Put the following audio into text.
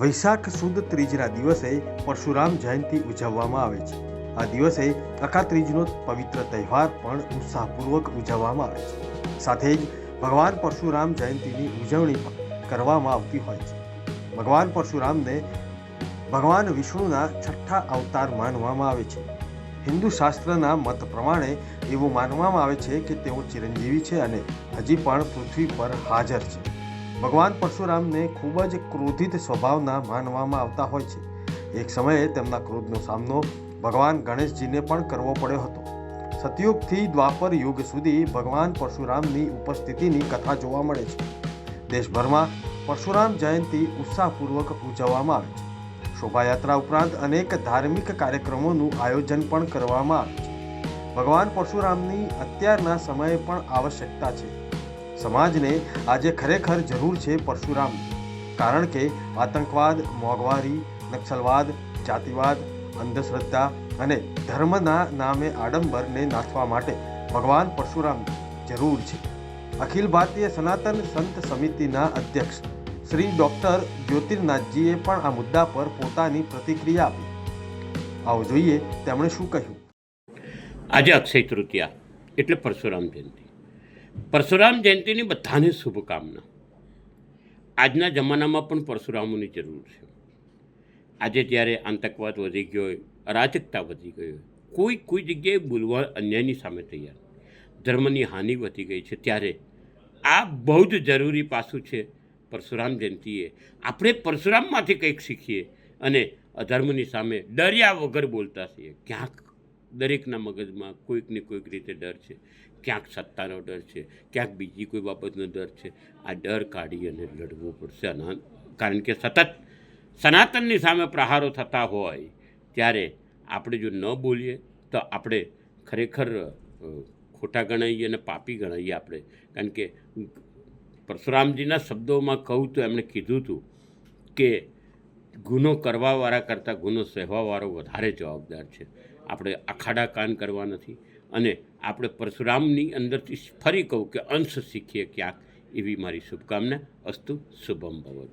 વૈશાખ સુદ ત્રીજના દિવસે પરશુરામ જયંતિ ઉજવવામાં આવે છે. આ દિવસે અકાત્રીજનો પવિત્ર તહેવાર પણ ઉત્સાહપૂર્વક ઉજવવામાં આવે છે. સાથે જ ભગવાન પરશુરામ જયંતિની ઉજવણી પણ કરવામાં આવતી હોય છે. ભગવાન પરશુરામને ભગવાન વિષ્ણુના છઠ્ઠા અવતાર માનવામાં આવે છે. હિન્દુ શાસ્ત્રના મત પ્રમાણે એવું માનવામાં આવે છે કે તેઓ ચિરંજીવી છે અને હજી પણ પૃથ્વી પર હાજર છે. ભગવાન પરશુરામને ખૂબ જ ક્રોધિત સ્વભાવના માનવામાં આવતા હોય છે. એક સમયે તેમના ક્રોધનો સામનો ભગવાન ગણેશજીને પણ કરવો પડ્યો હતો. સતયુગથી દ્વાપર યુગ સુધી ભગવાન પરશુરામની ઉપસ્થિતિની કથા જોવા મળે છે. દેશભરમાં પરશુરામ જયંતિ ઉત્સાહપૂર્વક ઉજવવામાં આવે છે. શોભાયાત્રા ઉપરાંત અનેક ધાર્મિક કાર્યક્રમોનું આયોજન પણ કરવામાં આવે છે. ભગવાન પરશુરામની અત્યારના સમયે પણ આવશ્યકતા છે. સમાજને આજે ખરેખર જરૂર છે પરશુરામની કારણ કે આતંકવાદ, મોંઘવારી, નક્સલવાદ, જાતિવાદ, અંધશ્રદ્ધા અને ધર્મના નામે આડંબરને નાથવા માટે ભગવાન પરશુરામની જરૂર છે. અખિલ ભારતીય સનાતન સંત સમિતિના અધ્યક્ષ શ્રી ડોક્ટર જ્યોતિર્નાથજીએ પણ આ મુદ્દા પર પોતાની પ્રતિક્રિયા આપી. આવો જોઈએ તેમણે શું કહ્યું. આજે અક્ષય તૃતીયા, એટલે પરશુરામ જયંતિ. પરશુરામ જયંતિની બધાને શુભકામના. આજના જમાનામાં પણ પરશુરામોની જરૂર છે. આજે જ્યારે આતંકવાદ વધી ગયો હોય, અરાજકતા વધી ગઈ હોય, કોઈ કોઈ જગ્યાએ બોલવા અન્યાયની સામે તૈયાર. ધર્મની હાનિ વધી ગઈ છે. ત્યારે આ બહુ જ જરૂરી પાસું છે પરશુરામ જયંતિએ. આપણે પરશુરામમાંથી કંઈક શીખીએ અને અધર્મની સામે ડર્યા વગર બોલતા છીએ. ક્યાંક દરેકના મગજમાં કોઈક ને કોઈક રીતે ડર છે. ક્યાંક સત્તાનો ડર છે, ક્યાંક બીજી કોઈ બાબતનો ડર છે. આ ડર કાઢી અને લડવું પડશે. અના કારણ કે સતત સનાતનની સામે પ્રહારો થતા હોય, ત્યારે આપણે જો ન બોલીએ, તો આપણે ખરેખર ખોટા ગણાઈએ અને પાપી ગણાઈએ આપણે. કારણ કે પરશુરામજીના શબ્દોમાં કહું તો એમણે કીધું હતું કે ગુનો કરવાવાળા કરતાં ગુનો સહેવાવાળો વધારે જવાબદાર છે. આપણે અખાડા કાન કરવા નથી. અને આપણે પરશુરામની અંદરથી ફરી કહું કે અંશ શીખીએ ક્યાંક. એવી મારી શુભકામના. અસ્તુ, શુભમ ભવત.